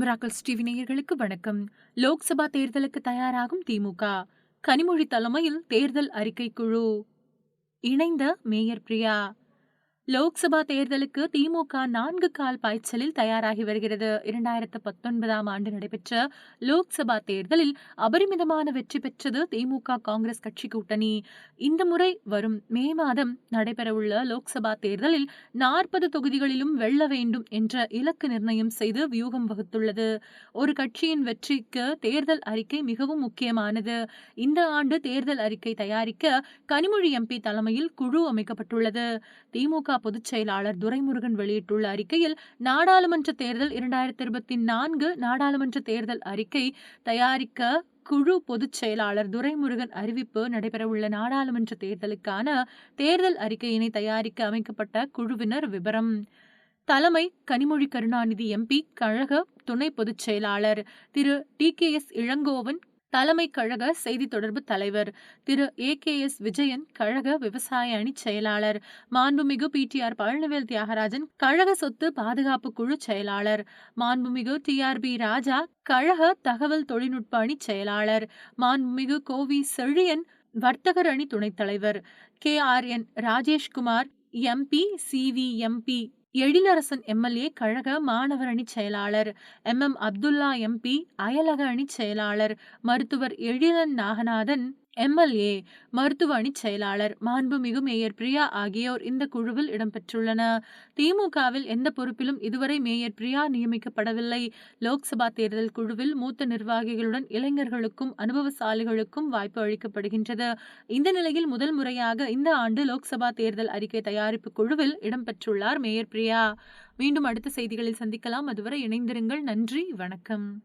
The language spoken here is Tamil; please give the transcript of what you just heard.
மிராக்கல் டிவி நேயர்களுக்கு வணக்கம். லோக்சபா தேர்தலுக்கு தயாராகும் திமுக. கனிமொழி தலைமையில் தேர்தல் அறிக்கை குழு. இணைந்த மேயர் பிரியா. லோக்சபா தேர்தலுக்கு திமுக நான்கு கால் பாய்ச்சலில் தயாராகி வருகிறது. இரண்டாயிரத்து பத்தொன்பதாம் ஆண்டு நடைபெற்ற லோக்சபா தேர்தலில் அபரிமிதமான வெற்றி பெற்றது திமுக காங்கிரஸ் கட்சி கூட்டணி. இந்த முறை வரும் மே மாதம் நடைபெறவுள்ள லோக்சபா தேர்தலில் நாற்பது தொகுதிகளிலும் வெல்ல வேண்டும் என்ற இலக்கு நிர்ணயம் செய்து வியூகம் வகுத்துள்ளது. ஒரு கட்சியின் வெற்றிக்கு தேர்தல் அறிக்கை மிகவும் முக்கியமானது. இந்த ஆண்டு தேர்தல் அறிக்கை தயாரிக்க கனிமொழி எம்பி தலைமையில் குழு அமைக்கப்பட்டுள்ளது. திமுக பொதுச் செயலாளர் துரைமுருகன் வெளியிட்டுள்ள அறிக்கையில் நாடாளுமன்ற தேர்தல் இரண்டாயிரத்தி இருபத்தி நான்கு நாடாளுமன்ற தேர்தல் அறிக்கை தயாரிக்க குழு பொதுச் செயலாளர் துரைமுருகன் அறிவிப்பு நடைபெறவுள்ள நாடாளுமன்ற தேர்தலுக்கான தேர்தல் அறிக்கையினை தயாரிக்க அமைக்கப்பட்ட குழுவினர் விவரம் தலைமை கனிமொழி கருணாநிதி எம்பி கழக துணை பொதுச் செயலாளர் திரு டி கே எஸ் இளங்கோவன் தலைமை கழக செய்தி தொடர்பு தலைவர் திரு. ஏ. கே. எஸ். விஜயன் கழக விவசாய அணி செயலாளர் மாண்புமிகு P. T. R. Palanivel Thiagarajan கழக சொத்து பாதுகாப்பு குழு செயலாளர் மாண்புமிகு டி. ஆர். பி. ராஜா கழக தகவல் தொழில்நுட்ப அணி செயலாளர் மாண்புமிகு கோவி செழியன் வர்த்தகர் அணி துணைத் தலைவர் K. R. N. Rajeshkumar MP C. V. MP Ezhilarasan MLA கழக மாணவர் அணி செயலாளர் எம். எம். அப்துல்லா எம்பி அயலக அணி செயலாளர் மருத்துவர் எழிலன் நாகநாதன் எம்எல்ஏ மருத்துவ அணி செயலாளர் மாண்புமிகு மேயர் பிரியா ஆகியோர் இந்த குழுவில் இடம்பெற்றுள்ளன திமுகவில் எந்த பொறுப்பிலும் இதுவரை மேயர் பிரியா நியமிக்கப்படவில்லை. லோக்சபா தேர்தல் குழுவில் மூத்த நிர்வாகிகளுடன் இளைஞர்களுக்கும் அனுபவசாலிகளுக்கும் வாய்ப்பு அளிக்கப்படுகின்றது. இந்த நிலையில் முதல் முறையாக இந்த ஆண்டு லோக்சபா தேர்தல் அறிக்கை தயாரிப்பு குழுவில் இடம்பெற்றுள்ளார் மேயர் பிரியா. மீண்டும் அடுத்த செய்திகளில் சந்திக்கலாம். அதுவரை இணைந்திருங்கள். நன்றி. வணக்கம்.